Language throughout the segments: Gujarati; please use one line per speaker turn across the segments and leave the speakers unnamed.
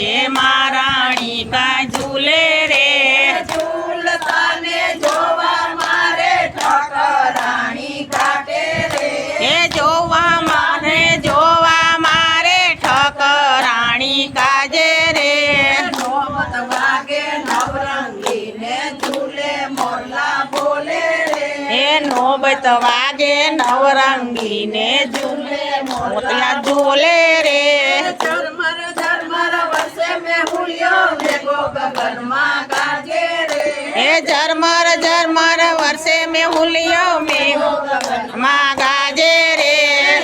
કાંઠે મારાણી કા ઝૂલે રે.
ઝૂલતાને જોવા મારે ઠકરાણી કાટે રે.
એ જોવા મારે જોવા મારે ઠકરાણી કાજે રે.
નોમત વાગે નવરંગીને ઝૂલે મોરલા બોલે રે.
હે નોબત વાગે નવરંગીને ઝૂલે મોરલા ઝૂલે રે. એ ઝરમર ઝરમર વર્ષે મેં હુલિયો મેં માં ગાજે રે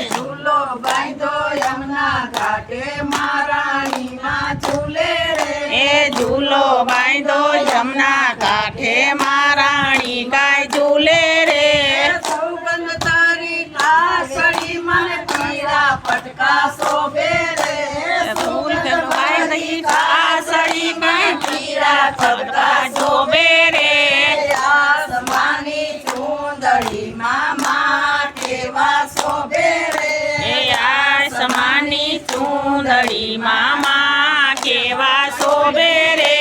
ઝૂલો બાંધો યમુના ઘાટે મહારાણી માં ઝૂલે રે
એ ઝૂલો બાંધો જમના કાંઠે મારાણી કાય ઝૂલે રે
સૌગંધ તારી કાસળી મને પીરા પટકા શોભે ચૂંદડી મામા કેવા શોભે રે?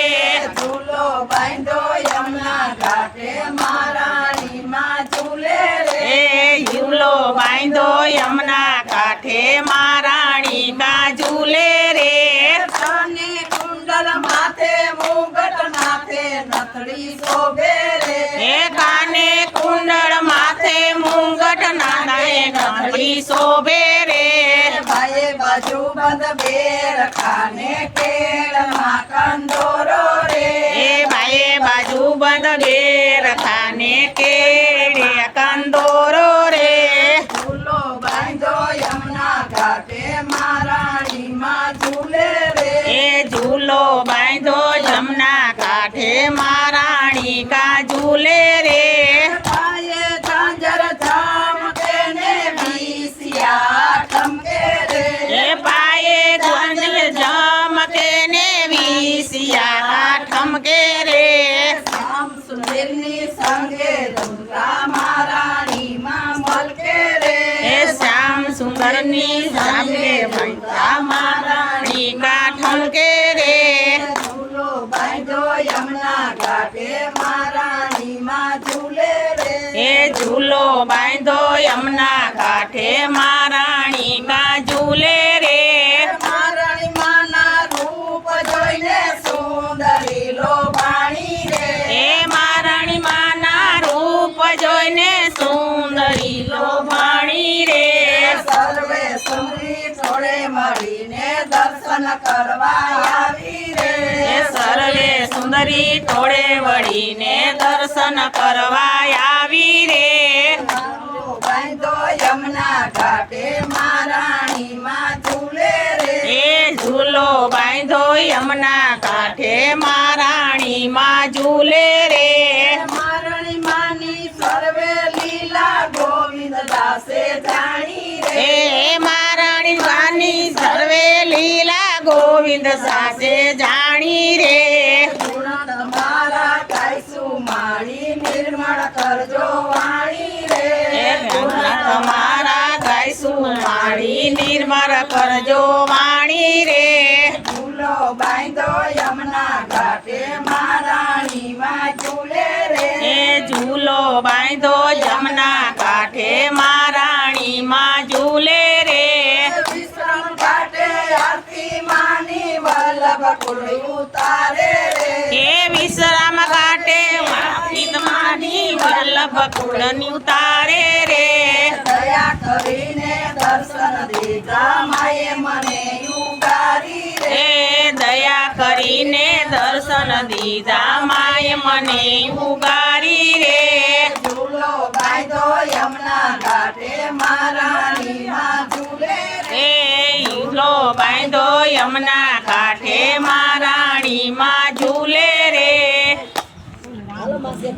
ઝૂલો બાંધો યમના ઘાટે મહારાણી માં ઝૂલે રે.
ઝૂલો બાંધો યમના કાંઠે મારાણી કા ઝૂલે રે.
તને કુંડલ માથે મુગટ નાથે નથડી શોભે રે. બંધ બેર ખાને કેળમાં કંદોરો રે.
એ બાએ બાજુ બંધ બેર ખાને કેડે
ઠમકે રે. શ્યામ સુંદરની સંગે દુર્ગા મહારાણી માં મલકે રે.
હે શ્યામ સુંદરની સંગે દુર્ગા મહારાણી કા ઠલકે રે.
ઝૂલો બાંધો યમુના ઘાટે મહારાણી માં ઝૂલે રે.
હે ઝૂલો બાંધો યમના ઘાટે મારાણી
જોઈને સુંદરી લોભાણી રે. સર્વે સુંદરી થોડે મળીને દર્શન કરવા આવી રે.
સર્વે સુંદરી ટોળે વળીને દર્શન કરવા આવી રે.
યમુના ઘાટે મહારાણી માં ઝૂલે રે.
એ ઝૂલો બાંધો યમના કાંઠે મારાણી માં ઝૂલે રે.
ગોવિંદ સાસે જાણી રે. ગુણ તમારા ગાઈશું માળી નિર્મળ કરજો વાણી રે.
ગુણ તમારા ગાઈશું મારી નિર્મળ કરજો વાણી રે.
ફૂલો બાંધો યમના ઘાટે મહારાણી માં ઝૂલે રે.
એ ઝૂલો બાંધો જમના એ વિશ્રામ ઘાટે માની વલ્લભ કુળની ઉતારે રે.
દયા કરીને દર્શન દીધા માએ મને ઉગારી રે
દયા કરીને દર્શન દીધા માય મને ઉગારી રે.
ઝૂલો બાંધો યમના ઘાટે મહારાણી માં ઝૂલે રે.
ઈલો બાંધો યમના